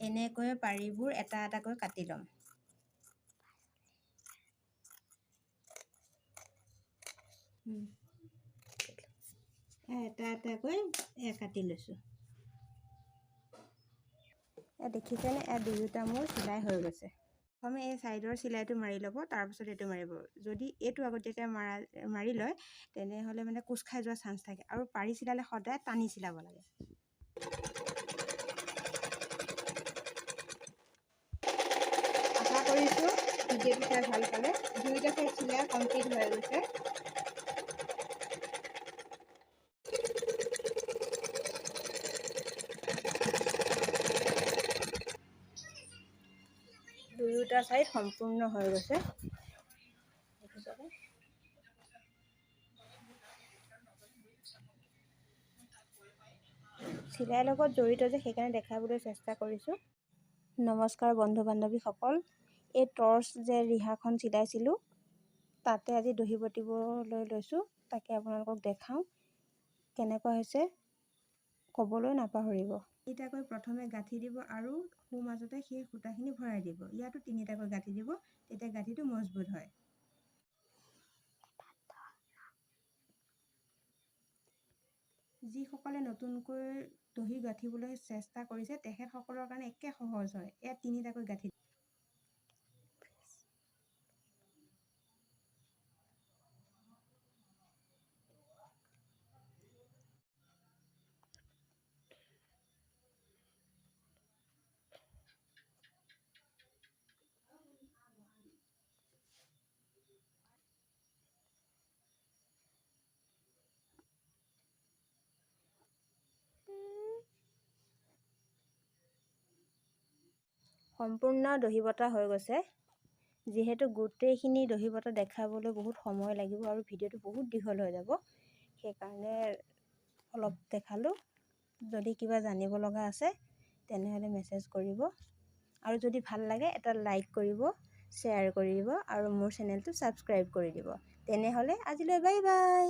এনেকৈ পাৰিবোৰ এটা এটাকৈ কাটি ল'ম। এটা এটাকৈ কাটি লৈছোঁ। দেখিছেনে? এ দুয়োটা মোৰ চিলাই হৈ গৈছে। প্ৰথমে এই ছাইডৰ চিলাইটো মাৰি ল'ব তাৰপিছত এইটো মাৰিব। যদি এইটো আগতীয়াকৈ মাৰা মাৰি লয় তেনেহ'লে মানে কোচ খাই যোৱাৰ চান্স থাকে। আৰু পাৰি চিলালে সদায় টানি চিলাব লাগে। কৰিছোঁ ভিডিঅ'টো চাই ভালো পালে। দুয়োটা চাইড চিলাই কমপ্লিট হৈ গৈছে। দুয়োটা ছাইড সম্পূৰ্ণ হৈ গৈছে। চিলাইৰ লগত জড়িত যে সেইকাৰণে দেখাবলৈ চেষ্টা কৰিছোঁ নমস্কাৰ বন্ধু বান্ধৱীসকল এই টৰ্চ যে ৰিহাখন চিলাইছিলোঁ তাতে আজি দহি বটিবলৈ লৈছোঁ। তাকে আপোনালোকক দেখাওঁ কেনেকুৱা হৈছে। ক'বলৈ নাপাহৰিব। তিনিটাকৈ প্ৰথমে গাঁঠি দিব আৰু সোঁ মাজতে সেই সূতাখিনি ভৰাই দিব। ইয়াতো তিনিটাকৈ গাঁঠি দিব তেতিয়া গাঁঠিটো মজবুত হয়। যিসকলে নতুনকৈ দহি গাঁঠিবলৈ চেষ্টা কৰিছে তেখেতসকলৰ কাৰণে একে সহজ হয়। ইয়াত তিনিটাকৈ গাঁঠি সম্পূৰ্ণ দহি বটা হৈ গৈছে। যিহেতু গোটেইখিনি দহি বটা দেখাবলৈ বহুত সময় লাগিব আৰু ভিডিঅ'টো বহুত দীঘল হৈ যাব। সেইকাৰণে অলপ দেখালোঁ। যদি কিবা জানিব লগা আছে তেনেহ'লে মেছেজ কৰিব। আৰু যদি ভাল লাগে এটা লাইক কৰিব শ্বেয়াৰ কৰি দিব আৰু মোৰ চেনেলটো ছাবস্ক্ৰাইব কৰি দিব। তেনেহ'লে আজিলৈ বাই বাই